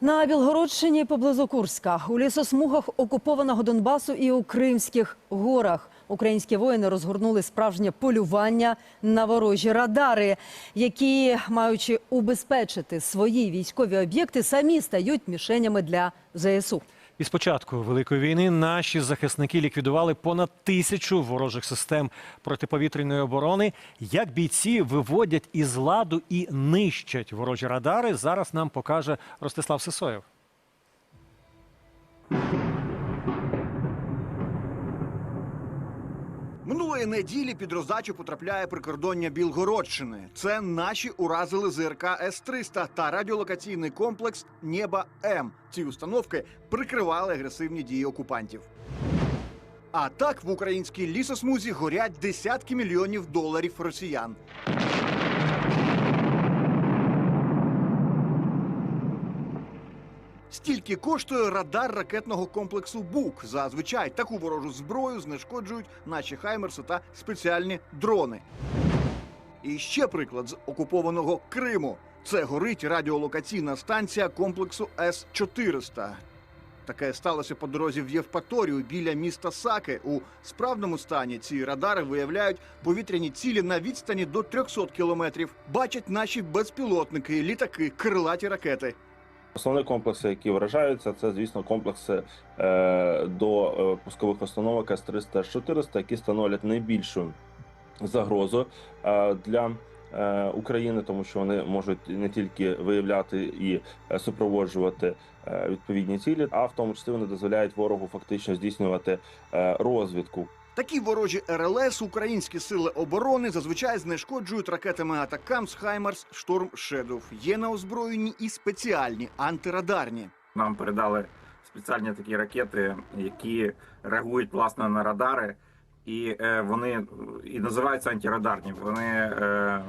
На Білгородщині поблизу Курська у лісосмугах окупованого Донбасу і у Кримських горах українські воїни розгорнули справжнє полювання на ворожі радари, які, маючи убезпечити свої військові об'єкти, самі стають мішенями для ЗСУ. Із початку великої війни наші захисники ліквідували понад тисячу ворожих систем протиповітряної оборони. Як бійці виводять із ладу і нищать ворожі радари, зараз нам покаже Ростислав Сисоєв. Минулої неділі під роздачу потрапляє прикордоння Білгородщини. Це наші уразили ЗРК С-300 та радіолокаційний комплекс Нєба М. Ці установки прикривали агресивні дії окупантів. А так в українській лісосмузі горять десятки мільйонів доларів росіян. Стільки коштує радар ракетного комплексу БУК. Зазвичай таку ворожу зброю знешкоджують наші хаймерси та спеціальні дрони. І ще приклад з окупованого Криму. Це горить радіолокаційна станція комплексу С-400. Таке сталося по дорозі в Євпаторію біля міста Саки. У справному стані ці радари виявляють повітряні цілі на відстані до 300 кілометрів. Бачать наші безпілотники, літаки, крилаті ракети. Основні комплекси, які вражаються, це звісно комплекси е, до е, пускових установок С-300-400, які становлять найбільшу загрозу е, для е, України, тому що вони можуть не тільки виявляти і е, супроводжувати відповідні цілі, а в тому числі вони дозволяють ворогу фактично здійснювати розвідку Такі ворожі РЛС українські сили оборони зазвичай знешкоджують ракетами Атакамс, Хаймарс, Шторм Шедов. Є на озброєнні і спеціальні антирадарні. Нам передали спеціальні такі ракети, які реагують власне на радари, і е, вони і називаються антирадарні. Вони е, е,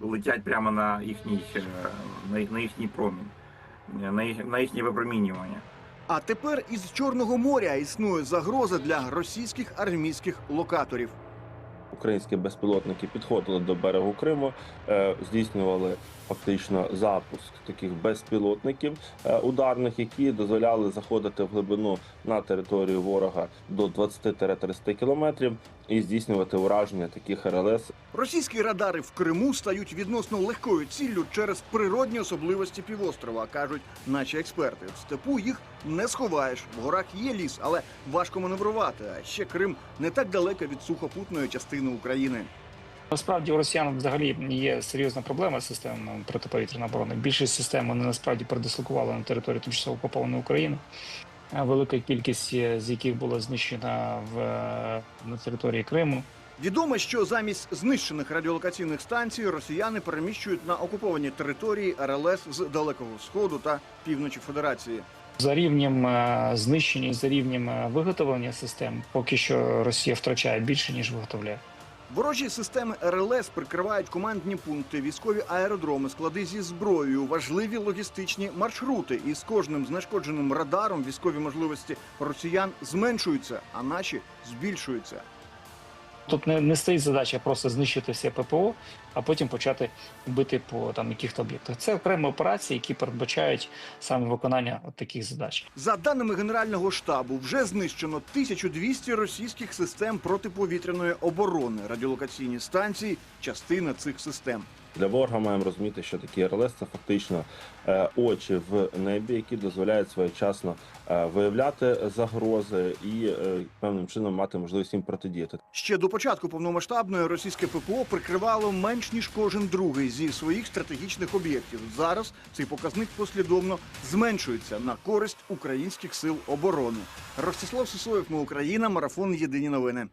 летять прямо на їхній е, на, їхній промінь, на, їх, на їхнє випромінювання. А тепер із Чорного моря існує загроза для російських армійських локаторів. Українські безпілотники підходили до берегу Криму, е, здійснювали фактично запуск таких безпілотників е, ударних, які дозволяли заходити в глибину на територію ворога до 20-30 кілометрів і здійснювати ураження таких РЛС Російські радари в Криму стають відносно легкою ціллю через природні особливості півострова, кажуть наші експерти. В степу їх не сховаєш. В горах є ліс, але важко маневрувати. А ще Крим не так далеко від сухопутної частини України. Насправді у росіян взагалі є серйозна проблема з системами протиповітряної оборони. Більшість систем вони насправді передислокували на територію тимчасово окупованої України. Велика кількість е, з яких була знищена в е, на території Криму. Відомо, що замість знищених радіолокаційних станцій росіяни переміщують на окуповані території РЛС з далекого сходу та півночі Федерації. За рівнем е, знищення і за рівнем е, виготовлення систем, поки що Росія втрачає більше ніж виготовляє. Ворожі системи РЛС прикривають командні пункти, військові аеродроми, склади зі зброєю, важливі логістичні маршрути. І з кожним знешкодженим радаром військові можливості росіян зменшуються, а наші збільшуються. Тут не, не стоїть задача просто знищити все ППО, а потім почати бити по там яких-то об'єктах. Це окремі операції, які передбачають саме виконання от таких задач. За даними Генерального штабу, вже знищено 1200 російських систем протиповітряної оборони. Радіолокаційні станції частина цих систем. Для ворога маємо розуміти, що такі РЛС це фактично е, очі в небі, які дозволяють своєчасно е, виявляти загрози і е, певним чином мати можливість їм протидіяти. Ще до початку повномасштабної російське ППО прикривало менш ніж кожен другий зі своїх стратегічних об'єктів. Зараз цей показник послідовно зменшується на користь українських сил оборони. Ростислав Сисоєв, ми Україна, марафон Єдині новини.